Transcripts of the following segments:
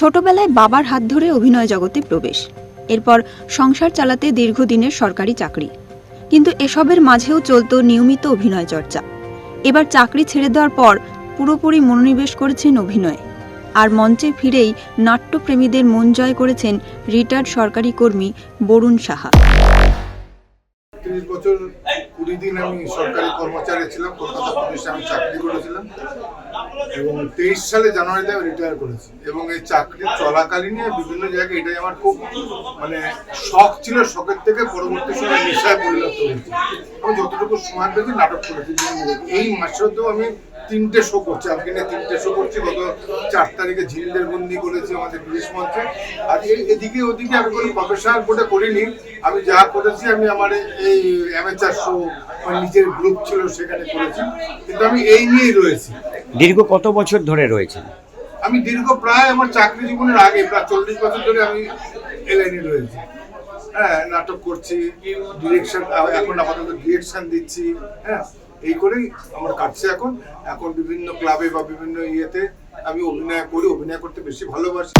ছোটবেলায় বাবার হাত ধরে অভিনয় জগতে প্রবেশ। এরপর সংসার চালাতে দীর্ঘদিনের সরকারি চাকরি। কিন্তু এসবের মাঝেও চলত নিয়মিত অভিনয় চর্চা। এবার চাকরি ছেড়ে দেওয়ার পর পুরোপুরি মনোনিবেশ করেছেন অভিনয়ে। আর মঞ্চে ফিরেই নাট্যপ্রেমীদের মন জয় করেছেন রিটায়ার্ড সরকারি কর্মী বরুণ সাহা। তিরিশ বছর, কুড়ি দিন আমি সরকারি কর্মচারী ছিলাম, কলকাতা পুলিশে আমি চাকরি করেছিলাম। এবং তেইশ সালে জানুয়ারিতে আমি রিটায়ার করেছি। এবং এই চাকরি চলাকালীনই বিভিন্ন জায়গায়, এটাই আমার খুব মানে শখ ছিল, শখের থেকে পরবর্তী সময় নেশায় পরিণত হয়েছে। আমি যতটুকু সময় পেয়েছি, নাটক করেছি। এই মাসেও তো আমি তিনটে শো করছে আজকে নিয়ে তিনটে শো করছে গত চার তারিখে ঝিলদের বন্দি করেছে আমাদের বিদেশ মঞ্চে আর এই এদিকে ওদিকে আমি কোনো প্রফেশনাল কোটে করিনি আমি যা করেছি আমি আমার এই অ্যামেচার শো আমার নিজের গ্রুপ ছিল সেখানে করেছি। কিন্তু আমি এই নিয়েই রয়েছি। দীর্ঘ কত বছর ধরে রয়েছেন? আমি দীর্ঘ প্রায় আমার চাকরি জীবনের আগে প্রায় চল্লিশ বছর ধরে আমি এলাইনে রয়েছি। হ্যাঁ নাটক করছি ডিরেকশন এখন আপাতত ডিরেকশন দিচ্ছি হ্যাঁ। এই করেই আমার কাটছে এখন। এখন বিভিন্ন ক্লাবে বা বিভিন্ন ইয়েতে আমি অভিনয় করি অভিনয় করতে বেশি ভালোবাসি।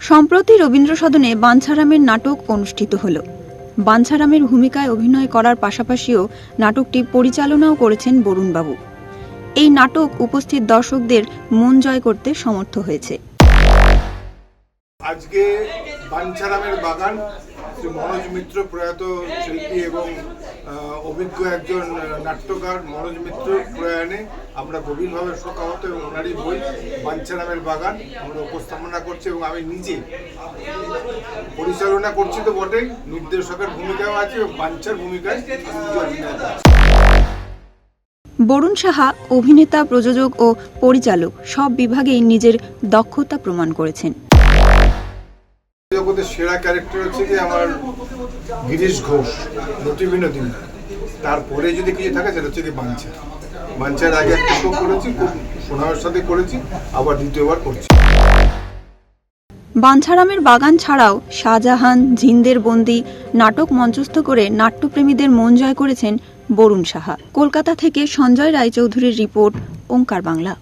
সম্প্রতি রবীন্দ্র সদনে বাঞ্ছারামের নাটক অনুষ্ঠিত হল। বাঞ্ছারামের ভূমিকায় অভিনয় করার পাশাপাশিও নাটকটি পরিচালনাও করেছেন বরুণবাবু। এই নাটক উপস্থিত দর্শকদের মন জয় করতে সমর্থ হয়েছে। আজকে বাঞ্ছারামের বাগান শ্রী মনোজ মিত্র প্রয়াত শিল্পী এবং অভিজ্ঞ একজন নাট্যকার মনোজ মিত্র প্রয়াণে আমরা গভীরভাবে শোকাহত এবং ওনারই বই বাঞ্ছারামের বাগান আমরা উপস্থাপনা করছি এবং আমি নিজে পরিচালনা করছি তো বটেই। নির্দেশকের ভূমিকাও আছে এবং বাঞ্ছার ভূমিকায় বরুণ সাহা অভিনেতা, প্রযোজক ও পরিচালক সব বিভাগেই নিজের দক্ষতা প্রমাণ করেছেন। জগতের সেরা ক্যারেক্টার হচ্ছে যে আমার গিরিশ ঘোষ নটি বিনোদিনী। তারপরে যদি কিছু থাকে, সেটা হচ্ছে কি বাঞ্ছা। বাঞ্চার আগে একটা করেছি, খুব সুনামের সাথে করেছি, আবার দ্বিতীয়বার করছি। বাঞ্ছারামের বাগান ছাড়াও শাহজাহান, জিন্দের বন্দি, নাটক মঞ্চস্থ করে নাট্যপ্রেমীদের মন জয় করেছেন বরুণ সাহা। কলকাতা থেকে সঞ্জয় রায়চৌধুরীর রিপোর্ট, ওঙ্কার বাংলা।